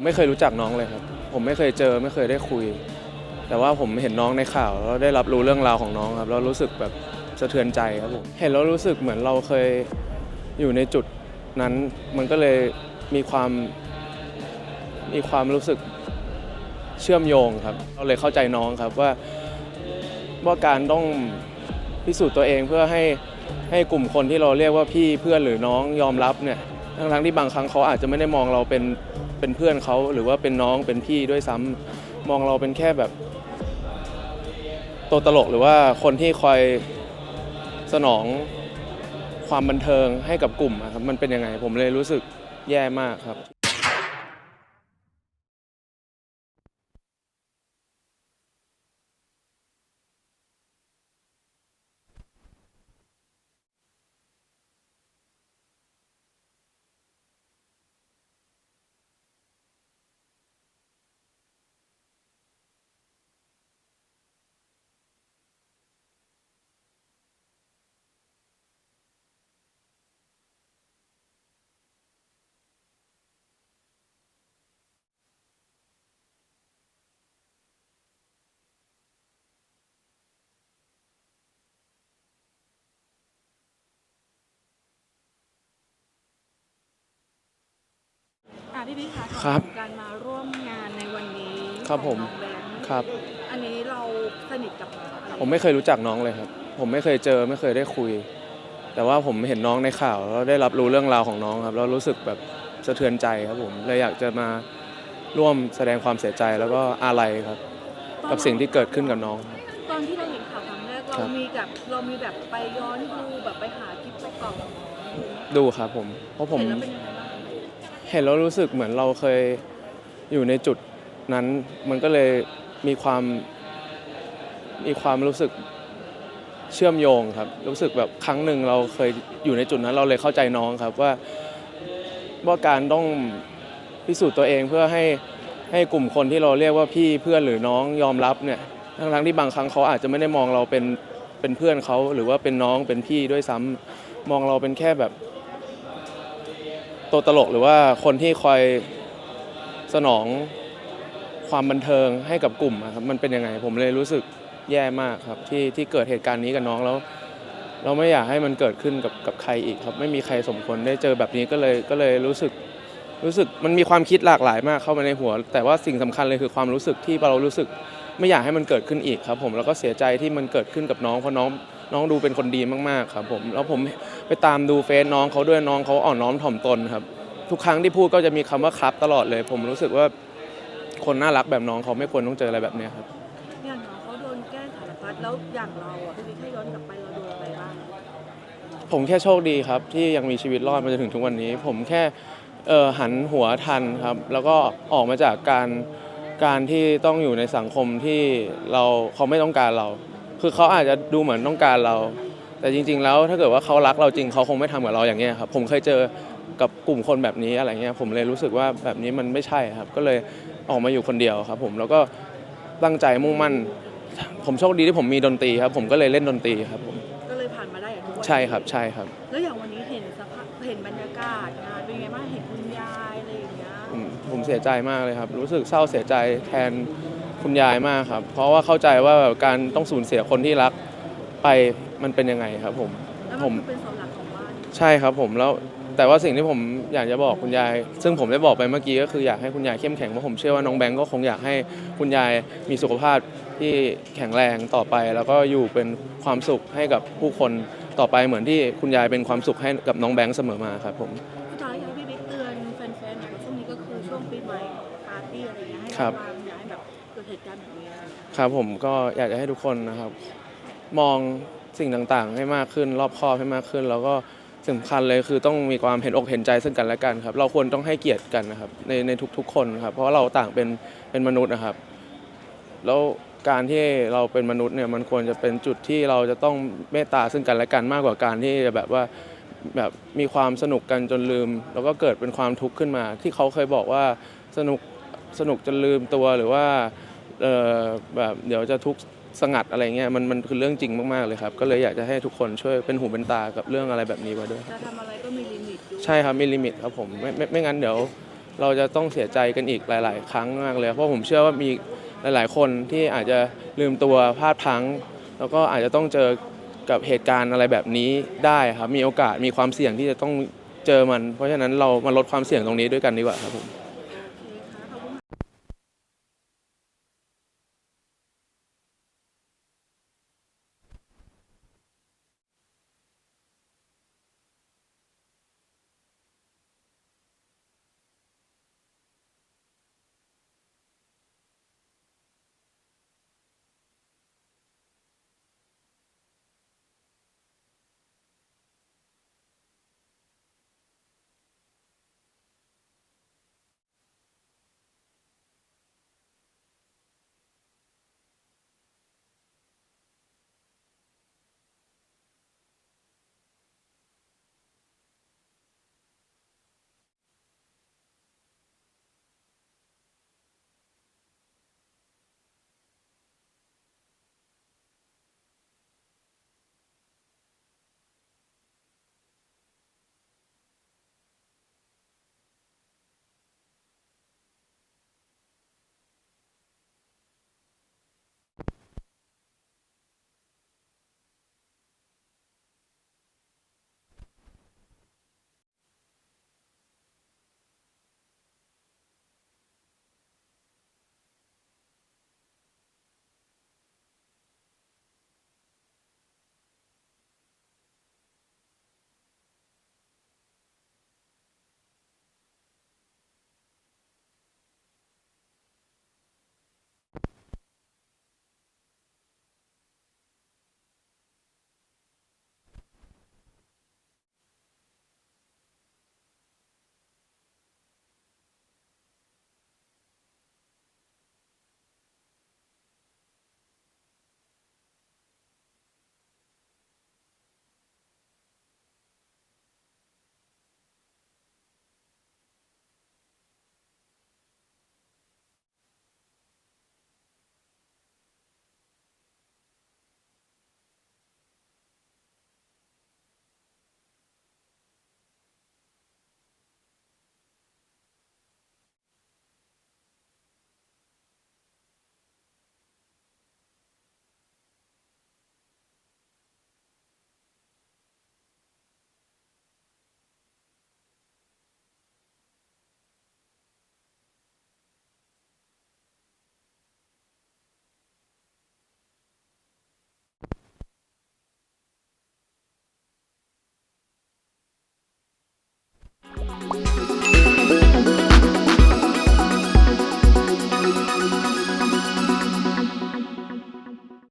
ผมไม่เคยรู้จักน้องเลยครับ ผมไม่เคยเจอไม่เคยได้คุย แต่ว่าผมเห็นน้องในข่าวแล้วได้รับรู้เรื่องราวของน้องครับแล้วรู้สึกแบบสะเทือนใจครับผมเห็นแล้วรู้สึกเหมือนเราเคยอยู่ในจุดนั้น มันก็เลยมีความมีความรู้สึกเชื่อมโยงครับ เราเลยเข้าใจน้องครับว่าว่าการต้องพิสูจน์ตัวเองเพื่อให้ให้กลุ่มคนที่เราเรียกว่าพี่เพื่อนหรือน้องยอมรับเนี่ย ทั้งทั้งๆที่บางครั้งเขาอาจจะไม่ได้มองเราเป็นเป็นเพื่อนเขาหรือว่าเป็นน้องเป็นพี่ด้วยซ้ำมองเราเป็นแค่แบบตัวตลกหรือว่าคนที่คอยสนองความบันเทิงให้กับกลุ่มอะครับมันเป็นยังไงผมเลยรู้สึกแย่มากครับ อะพี่พี่คะครับการมาร่วมงานในวันนี้ครับผมของน้องแบงค์ครับ อันนี้เราสนิทกับอะไรผมไม่เคยรู้จักน้องเลยครับ ผมไม่เคยเจอไม่เคยได้คุย แต่ว่าผมเห็นน้องในข่าวแล้วได้รับรู้เรื่องราวของน้องครับ แล้วรู้สึกแบบสะเทือนใจครับผมเลยอยากจะมาร่วมแสดงความเสียใจแล้วก็อาลัยครับ กับสิ่งที่เกิดขึ้นกับน้องครับ ตอนที่เราเห็นข่าวครั้งแรกครัเราบ มีแบบเรามีแบบไปย้อนดูแบบไปหาคลิปเก่าๆของน้องดูไหมดูครับผม เพราะผมเห็นแล้วเป็นยังไงบ้าง เห็นแล้วรู้สึกเหมือนเราเคยอยู่ในจุดนั้น มันก็เลยมีความมีความรู้สึกเชื่อมโยงครับ รู้สึกแบบครั้งหนึ่งเราเคยอยู่ในจุดนั้นเราเลยเข้าใจน้องครับว่าว่าการต้องพิสูจน์ตัวเองเพื่อให้ให้กลุ่มคนที่เราเรียกว่าพี่เพื่อนหรือน้องยอมรับเนี่ยทั้งทั้งที่บางครั้งเขาอาจจะไม่ได้มองเราเป็นเป็นเพื่อนเขาหรือว่าเป็นน้องเป็นพี่ด้วยซ้ำมองเราเป็นแค่แบบ ตัวตลกหรือว่าคนที่คอยสนองความบันเทิงให้กับกลุ่มอะครับมันเป็นยังไงผมเลยรู้สึกแย่มากครับที่ที่เกิดเหตุการณ์นี้กับน้องแล้ว เราไม่อยากให้มันเกิดขึ้นกับกับใครอีกครับ ไม่มีใครสมควรได้เจอแบบนี้ก็เลยก็เลยรู้สึกรู้สึกมันมีความคิดหลากหลายมากเข้ามาในหัว แต่ว่าสิ่งสำคัญเลยคือความรู้สึกที่เรารู้สึก ไม่อยากให้มันเกิดขึ้นอีกครับ ผมแล้วก็เสียใจที่มันเกิดขึ้นกับน้องเพราะน้องน้องดูเป็นคนดีมากๆครับ ผมแล้วผมไปตามดูเฟซน้องเขาด้วยน้องเขาอ่อนน้อมถ่อมตนครับ ทุกครั้งที่พูดก็จะมีคำว่าครับตลอดเลย ผมรู้สึกว่าคนน่ารักแบบน้องเขาไม่ควรต้องเจออะไรแบบเนี้ยครับอย่างน้องเขาโดนแกล้งสารพัดแล้วอย่างเราอะพี่พี่แค่ย้อนกลับไปเราโดนอะไรบ้างผมแค่โชคดีครับ ที่ยังมีชีวิตรอดมาจนถึงทุกวันนี้ ผมแค่เอ่อหันหัวทันครับ แล้วก็ออกมาจากการ การที่ต้องอยู่ในสังคมที่เราเขาไม่ต้องการเรา คือเขาอาจจะดูเหมือนต้องการเรา แต่จริง ๆ แล้วถ้าเกิดว่าเขารักเราจริงเขาคงไม่ทำกับเราอย่างเงี้ยครับผมเคยเจอกับกลุ่มคนแบบนี้อะไรเงี้ยผมเลยรู้สึกว่าแบบนี้มันไม่ใช่ครับ ก็เลยออกมาอยู่คนเดียวครับผมแล้วก็ตั้งใจมุ่งมั่น ผมโชคดีที่ผมมีดนตรีครับ ผมก็เลยเล่นดนตรีครับผมก็เลยผ่านมาได้อย่างทุกวันนี้ใช่ครับใช่ครับ แล้วอย่างวันนี้เห็นสภาพเห็นบรรยากาศ เสียใจมากเลยครับ รู้สึกเศร้าเสียใจแทนคุณยายมากครับ เพราะว่าเข้าใจว่าแบบการต้องสูญเสียคนที่รักไปมันเป็นยังไงครับผมแล้วผมันมคือเป็นเสาหลักของบ้านใช่ครับผมแล้วแต่ว่าสิ่งที่ผมอยากจะบอกคุณยาย ซึ่งผมได้บอกไปเมื่อกี้ก็คืออยากให้คุณยายเข้มแข็งเพราะผมเชื่อว่าน้องแบงก์ก็คงอยากให้คุณยายมีสุขภาพที่แข็งแรงต่อไป แล้วก็อยู่เป็นความสุขให้กับผู้คนต่อไปเหมือนที่คุณยายเป็นความสุขให้กับน้องแบงก์เสมอมาครับผม ครับระวังอย่าให้แบบเกิดเหตุการณ์แบบนี้อะไรอย่างเงี้ยครับผมก็อยากจะให้ทุกคนนะครับ มองสิ่งต่างๆ ให้มากขึ้น รอบคอบให้มากขึ้น แล้วก็สำคัญเลยคือต้องมีความเห็นอกเห็นใจซึ่งกันและกันครับ เราควรต้องให้เกียรติกันนะครับในในทุกๆ คนครับ เพราะว่าเราต่างเป็นเป็นมนุษย์นะครับ แล้วการที่เราเป็นมนุษย์เนี่ยมันควรจะเป็นจุดที่เราจะต้องเมตตาซึ่งกันและกันมากกว่าการที่จะแบบว่าแบบมีความสนุกกันจนลืม แล้วก็เกิดเป็นความทุกข์ขึ้นมา ที่เขาเคยบอกว่าสนุก สนุกจนลืมตัวหรือว่าเออแบบเดี๋ยวจะทุกข์สงัดอะไรเงี้ยมันมันคือเรื่องจริงมากๆเลยครับ ก็เลยอยากจะให้ทุกคนช่วยเป็นหูเป็นตากับเรื่องอะไรแบบนี้ไว้ด้วยจะทำอะไรก็มีลิมิตอยู่ใช่ครับมีลิมิตครับผมไม่ไม่ไม่งั้นเดี๋ยว เราจะต้องเสียใจกันอีกหลาย ๆ ครั้งมากเลย เพราะผมเชื่อว่ามีหลาย ๆ คนที่อาจจะลืมตัวพลาดพลั้ง แล้วก็อาจจะต้องเจอกับเหตุการณ์อะไรแบบนี้ได้ครับมีโอกาสมีความเสี่ยงที่จะต้องเจอมัน เพราะฉะนั้นเรามาลดความเสี่ยงตรงนี้ด้วยกันดีกว่าครับผม